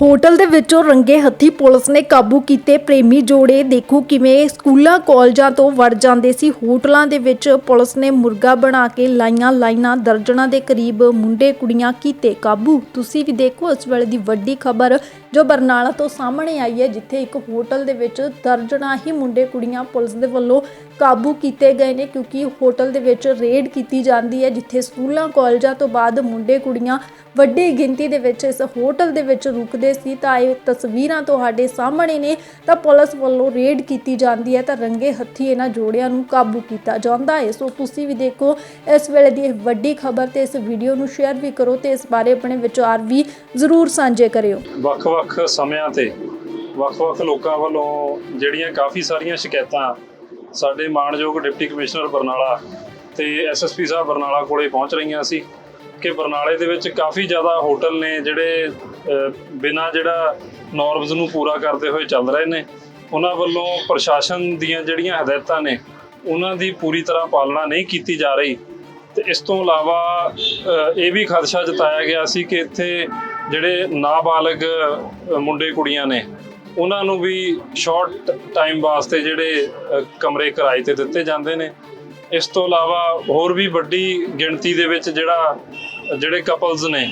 Hotel ਦੇ ਵਿੱਚੋਂ ਰੰਗੇ ਹੱਥੀ ਪੁਲਿਸ ਨੇ ਕਾਬੂ ਕੀਤੇ ਪ੍ਰੇਮੀ ਜੋੜੇ। ਦੇਖੋ ਕਿਵੇਂ ਸਕੂਲਾਂ, ਕਾਲਜਾਂ ਤੋਂ ਵੜ ਜਾਂਦੇ ਸੀ। ਹੋਟਲਾਂ ਦੇ ਵਿੱਚ ਪੁਲਿਸ ਨੇ ਮੁਰਗਾ ਬਣਾ ਕੇ ਲਾਈਆਂ ਲਾਈਨਾਂ, ਦਰਜਨਾਂ ਦੇ ਕਰੀਬ ਮੁੰਡੇ ਕੁੜੀਆਂ ਕੀਤੇ ਕਾਬੂ। ਤੁਸੀਂ ਵੀ ਦੇਖੋ ਇਸ ਵੇਲੇ ਦੀ ਵੱਡੀ ਖਬਰ ਜੋ ਬਰਨਾਲਾ ਤੋਂ ਸਾਹਮਣੇ ਆਈ ਹੈ, ਜਿੱਥੇ ਇੱਕ ਹੋਟਲ ਦੇ ਵਿੱਚ ਦਰਜਨਾਂ ਹੀ ਮੁੰਡੇ ਕੁੜੀਆਂ ਪੁਲਿਸ ਦੇ ਵੱਲੋਂ ਕਾਬੂ ਕੀਤੇ ਗਏ ਨੇ, ਕਿਉਂਕਿ ਹੋਟਲ ਦੇ ਵਿੱਚ ਰੇਡ ਕੀਤੀ ਜਾਂਦੀ ਹੈ, ਜਿੱਥੇ ਸਕੂਲਾਂ, ਕਾਲਜਾਂ ਤੋਂ ਬਾਅਦ ਮੁੰਡੇ ਕੁੜੀਆਂ ਵੱਡੀ ਗਿਣਤੀ ਦੇ ਵਿੱਚ ਇਸ ਹੋਟਲ ਦੇ ਵਿੱਚ ਰੁਕਦੇ ਸੀ ਤਾਂ ਇਹ ਤਸਵੀਰਾਂ ਤੁਹਾਡੇ ਸਾਹਮਣੇ ਨੇ, ਤਾਂ ਪੁਲਿਸ ਵੱਲੋਂ ਰੇਡ ਕੀਤੀ ਜਾਂਦੀ ਹੈ, ਤਾਂ ਰੰਗੇ ਹੱਥੀ ਇਹਨਾਂ ਜੋੜਿਆਂ ਨੂੰ ਕਾਬੂ ਕੀਤਾ ਜਾਂਦਾ ਹੈ। ਸੋ ਤੁਸੀਂ ਵੀ ਦੇਖੋ, ਇਸ ਵੇਲੇ ਦੀ ਇਹ ਵੱਡੀ ਖਬਰ ਤੇ ਇਸ ਵੀਡੀਓ ਨੂੰ ਸ਼ੇਅਰ ਵੀ ਕਰੋ ਤੇ ਇਸ ਬਾਰੇ ਆਪਣੇ ਵਿਚਾਰ ਵੀ ਜ਼ਰੂਰ ਸਾਂਝੇ ਕਰਿਓ। ਵੱਖ-ਵੱਖ ਸਮਿਆਂ ਤੇ ਵੱਖ-ਵੱਖ ਲੋਕਾਂ ਵੱਲੋਂ ਜਿਹੜੀਆਂ ਕਾਫੀ ਸਾਰੀਆਂ ਸ਼ਿਕਾਇਤਾਂ ਸਾਡੇ ਮਾਨਯੋਗ ਡਿਪਟੀ ਕਮਿਸ਼ਨਰ ਬਰਨਾਲਾ ਤੇ ਐਸਐਸਪੀ ਸਾਹਿਬ ਬਰਨਾਲਾ ਕੋਲੇ ਪਹੁੰਚ ਰਹੀਆਂ ਸੀ। ਕਿ ਬਰਨਾਲੇ ਦੇ ਵਿੱਚ ਕਾਫੀ ਜ਼ਿਆਦਾ ਹੋਟਲ ਨੇ ਜਿਹੜੇ ਬਿਨਾਂ ਜਿਹੜਾ ਨੋਰਮਸ ਨੂੰ ਪੂਰਾ ਕਰਦੇ ਹੋਏ ਚੱਲ ਰਹੇ ਨੇ। ਉਹਨਾਂ ਵੱਲੋਂ ਪ੍ਰਸ਼ਾਸਨ ਦੀਆਂ ਜਿਹੜੀਆਂ ਹਦਾਇਤਾਂ ਨੇ, ਉਹਨਾਂ ਦੀ ਪੂਰੀ ਤਰ੍ਹਾਂ ਪਾਲਣਾ ਨਹੀਂ ਕੀਤੀ ਜਾ ਰਹੀ। ਤੇ ਇਸ ਤੋਂ ਇਲਾਵਾ ਇਹ ਵੀ ਖਦਸ਼ਾ ਜਤਾਇਆ ਗਿਆ ਸੀ ਕਿ ਇੱਥੇ ਜਿਹੜੇ ਨਾਬਾਲਗ ਮੁੰਡੇ ਕੁੜੀਆਂ ਨੇ, ਉਹਨਾਂ ਨੂੰ ਵੀ ਸ਼ਾਰਟ ਟਾਈਮ ਵਾਸਤੇ ਜਿਹੜੇ ਕਮਰੇ ਕਿਰਾਏ ਤੇ ਦਿੱਤੇ ਜਾਂਦੇ ਨੇ। ਇਸ ਤੋਂ ਇਲਾਵਾ ਹੋਰ ਵੀ ਵੱਡੀ ਗਿਣਤੀ ਦੇ ਵਿੱਚ ਜਿਹੜਾ ਜਿਹੜੇ ਕਪਲਸ ਨੇ